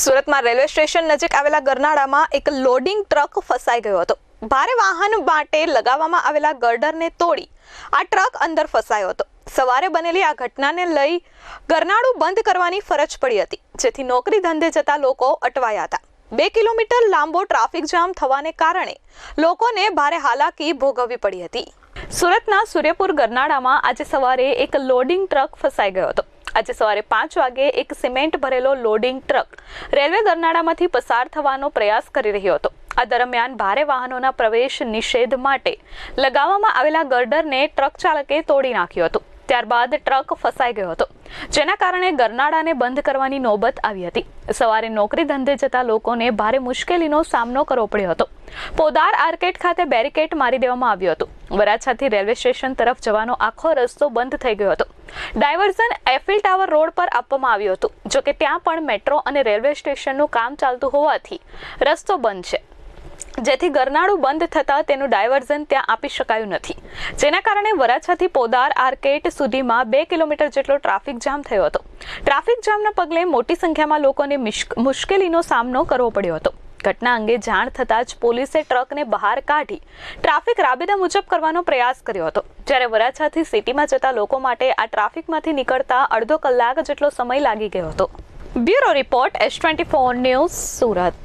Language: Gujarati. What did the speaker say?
સુરતમાં રેલવે સ્ટેશન નજીક આવેલા ગરનાળામાં એક લોડિંગ ટ્રક ફસાઈ ગયો હતો. ભારે વાહન માટે લગાવવામાં આવેલા ગર્ડરને તોડી આ ટ્રક અંદર ફસાયો હતો. સવારે બનેલી આ ઘટનાને લઈ ગરનાળું બંધ કરવાની ફરજ પડી હતી, જેથી નોકરી ધંધે જતા લોકો અટવાયા હતા. બે કિલોમીટર લાંબો ટ્રાફિક જામ થવાને કારણે લોકોને ભારે હાલાકી ભોગવવી પડી હતી. સુરતના સૂર્યપુર ગરનાળામાં આજે સવારે એક લોડિંગ ટ્રક ફસાઈ ગયો હતો. આજે સવારે પાંચ વાગે એક સિમેન્ટ ભરેલો લોડિંગ ટ્રક રેલવે ગરનાળામાંથી પસાર થવાનો પ્રયાસ કરી રહ્યો હતો. આ દરમિયાન ભારે વાહનોના પ્રવેશ નિષેધ માટે લગાવવામાં આવેલા ગર્ડરને ટ્રક ચાલકે તોડી નાખ્યું હતું. ત્યારબાદ ટ્રક ફસાઈ ગયો હતો. જેના કારણે ગરનાળાને બંધ કરવાની નોબત આવી હતી. સવારે નોકરી ધંધે જતા લોકોને ભારે મુશ્કેલીનો સામનો કરવો પડ્યો હતો. પોદાર આર્કેટ ખાતે બેરિકેટ મારી દેવામાં આવ્યું હતું. વરાછાથી રેલવે સ્ટેશન તરફ જવાનો આખો રસ્તો બંધ થઈ ગયો હતો. ડાયવર્ઝન એફિલ ટાવર રોડ પર આપવામાં આવ્યું હતું જોકે ત્યાં પણ મેટ્રો અને રેલવે સ્ટેશનનું કામ ચાલતું હોવાથી રસ્તો બંધ છે. જેથી ગરનાળું બંધ થતાં તેનું ડાયવર્ઝન ત્યાં આપી શકાયું નથી. જેના કારણે વરાછાથી પોદાર આર્કેટ સુધીમાં બે કિલોમીટર જેટલો ટ્રાફિક જામ થયો હતો. ટ્રાફિક જામના પગલે મોટી સંખ્યામાં લોકોને મિશ્ક- મુશ્કેલીનો સામનો કરવો પડ્યો હતો. ઘટના અંગે જાણ થતાં જ પોલીસે ટ્રકને બહાર કાઢી ટ્રાફિક રાબેતા મુજબ કરવાનો પ્રયાસ કર્યો હતો. જ્યારે વરાછાથી સિટીમાં જતા લોકો માટે આ ટ્રાફિકમાંથી નીકળતા અડધો કલાક જેટલો સમય લાગી ગયો હતો. Bureau report S twenty four news Surat.